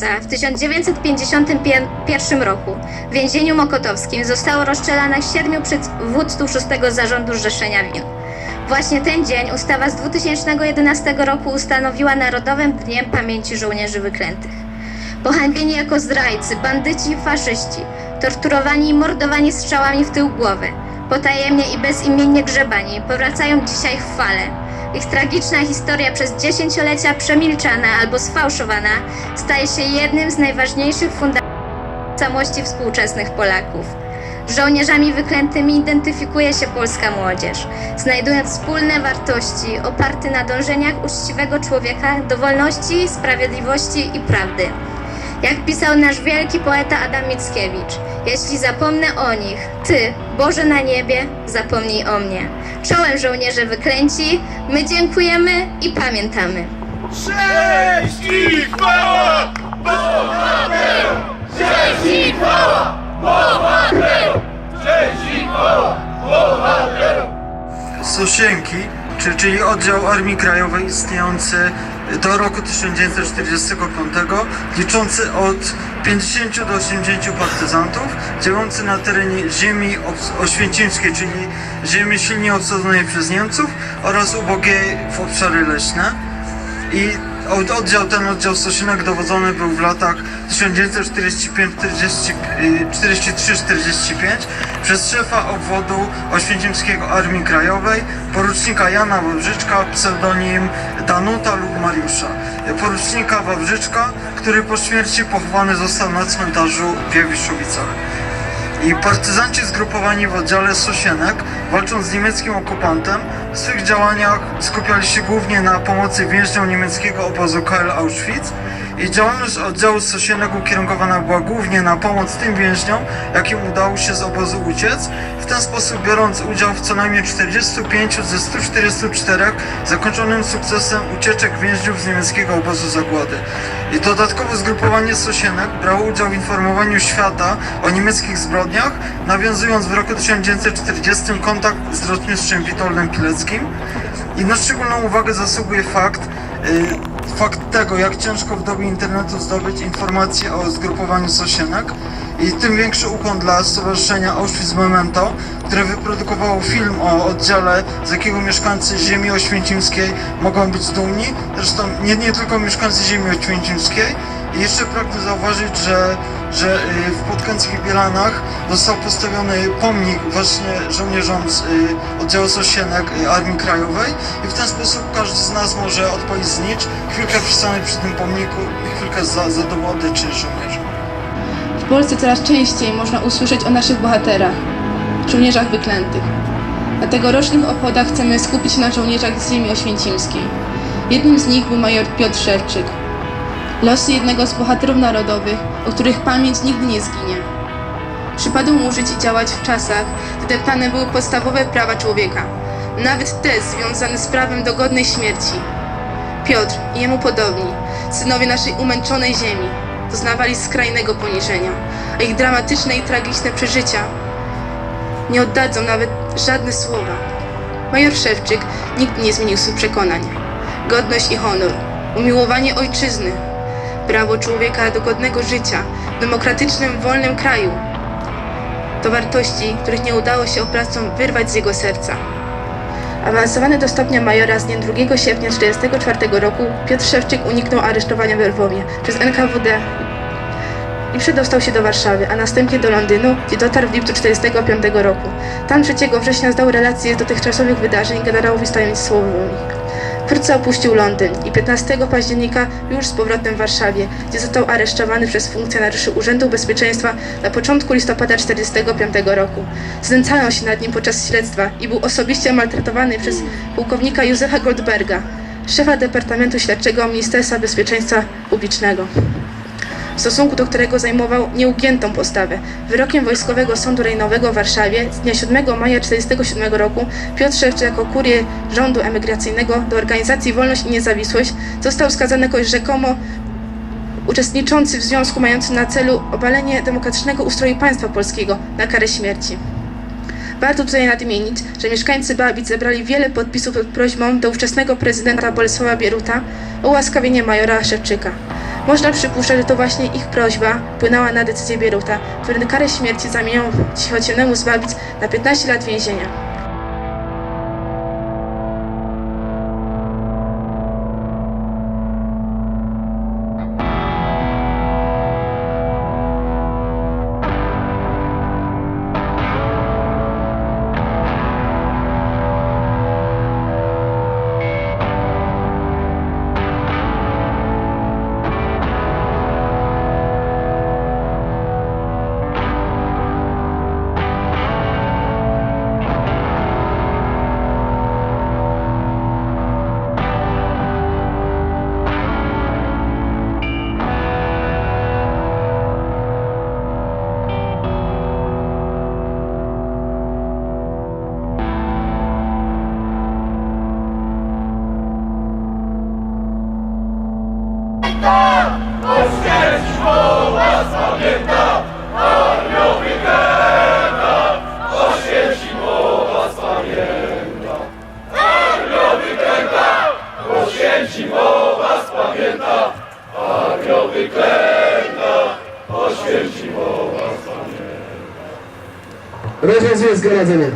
1 marca w 1951 roku w więzieniu mokotowskim zostało rozstrzelanych siedmiu przywódców szóstego zarządu Zrzeszenia Win. Właśnie ten dzień ustawa z 2011 roku ustanowiła Narodowym Dniem Pamięci Żołnierzy Wyklętych. Pohańbieni jako zdrajcy, bandyci i faszyści, torturowani i mordowani strzałami w tył głowy, potajemnie i bezimiennie grzebani, powracają dzisiaj w fale. Ich tragiczna historia przez dziesięciolecia przemilczana albo sfałszowana staje się jednym z najważniejszych fundamentów tożsamości współczesnych Polaków. Żołnierzami wyklętymi identyfikuje się polska młodzież, znajdując wspólne wartości oparte na dążeniach uczciwego człowieka do wolności, sprawiedliwości i prawdy. Jak pisał nasz wielki poeta Adam Mickiewicz, jeśli zapomnę o nich, Ty, Boże na niebie, zapomnij o mnie. Czołem żołnierze wyklęci, my dziękujemy i pamiętamy. Cześć i chwała bohaterom! Cześć i chwała bohaterom! Cześć i chwała bohaterom! Sosienki, czy, czyli oddział Armii Krajowej istniejący do roku 1945, liczący od 50 do 80 partyzantów, działający na terenie ziemi oświęcimskiej, czyli ziemi silnie obsadzonej przez Niemców oraz ubogiej w obszary leśne. I oddział ten, oddział Sosienek dowodzony był w latach 1943-45 przez szefa obwodu oświęcimskiego Armii Krajowej, porucznika Jana Wawrzyczka, pseudonim Danuta lub Mariusza. Porucznika Wawrzyczka, który po śmierci pochowany został na cmentarzu w Jawiszowicach. I partyzanci zgrupowani w oddziale Sosienek, walcząc z niemieckim okupantem, w swych działaniach skupiali się głównie na pomocy więźniom niemieckiego obozu KL Auschwitz i działalność oddziału Sosienek ukierunkowana była głównie na pomoc tym więźniom, jakim udało się z obozu uciec, w ten sposób biorąc udział w co najmniej 45 ze 144 zakończonym sukcesem ucieczek więźniów z niemieckiego obozu zagłady. I dodatkowo zgrupowanie Sosienek brało udział w informowaniu świata o niemieckich zbrodniach, nawiązując w roku 1940 kontakt z rotmistrzem Witoldem Pileckim. I na szczególną uwagę zasługuje fakt, y, fakt tego, jak ciężko w dobie internetu zdobyć informacje o zgrupowaniu Sosienek i tym większy ukłon dla Stowarzyszenia Auschwitz Memento, które wyprodukowało film o oddziale, z jakiego mieszkańcy ziemi oświęcimskiej mogą być dumni. Zresztą nie, nie tylko mieszkańcy ziemi oświęcimskiej. I jeszcze pragnę zauważyć, że, że y, w Podkęckich Bielanach został postawiony pomnik właśnie żołnierzom z y, oddziału Sosienek y, Armii Krajowej i w ten sposób każdy z nas może odpowiedzieć znicz, chwilkę przystanąć przy tym pomniku i chwilkę za, za dowody czy żołnierzy. W Polsce coraz częściej można usłyszeć o naszych bohaterach, żołnierzach wyklętych. Na tegorocznych obchodach chcemy skupić się na żołnierzach z ziemi oświęcimskiej. Jednym z nich był major Piotr Szewczyk. Losy jednego z bohaterów narodowych, o których pamięć nigdy nie zginie. Przypadło mu żyć i działać w czasach, gdy deptane były podstawowe prawa człowieka, nawet te związane z prawem do godnej śmierci. Piotr i jemu podobni, synowie naszej umęczonej ziemi, doznawali skrajnego poniżenia, a ich dramatyczne i tragiczne przeżycia nie oddadzą nawet żadne słowa. Major Szewczyk nigdy nie zmienił swych przekonań. Godność i honor, umiłowanie ojczyzny, prawo człowieka do godnego życia w demokratycznym, wolnym kraju to wartości, których nie udało się oprawcom wyrwać z jego serca. Awansowany do stopnia majora z dnia 2 sierpnia 1944 roku, Piotr Szewczyk uniknął aresztowania w Lwowie przez NKWD i przedostał się do Warszawy, a następnie do Londynu, gdzie dotarł w lipcu 1945 roku. Tam 3 września zdał relacje z dotychczasowych wydarzeń generałowi Stanisławowi. Wkrótce opuścił Londyn i 15 października już z powrotem w Warszawie, gdzie został aresztowany przez funkcjonariuszy Urzędu Bezpieczeństwa na początku listopada 1945 roku. Znęcano się nad nim podczas śledztwa i był osobiście maltretowany przez pułkownika Józefa Goldberga, szefa Departamentu Śledczego Ministerstwa Bezpieczeństwa Publicznego w stosunku do którego zajmował nieugiętą postawę. Wyrokiem Wojskowego Sądu Rejonowego w Warszawie z dnia 7 maja 1947 roku Piotr Szewczyk jako kurier rządu emigracyjnego do organizacji Wolność i Niezawisłość został skazany jako rzekomo uczestniczący w związku mającym na celu obalenie demokratycznego ustroju państwa polskiego na karę śmierci. Warto tutaj nadmienić, że mieszkańcy Babic zebrali wiele podpisów pod prośbą do ówczesnego prezydenta Bolesława Bieruta o ułaskawienie majora Szewczyka. Można przypuszczać, że to właśnie ich prośba wpłynęła na decyzję Bieruta, który karę śmierci zamieniał cichociemnemu zbawić na 15 lat więzienia. ረጃ ያስገራዘናል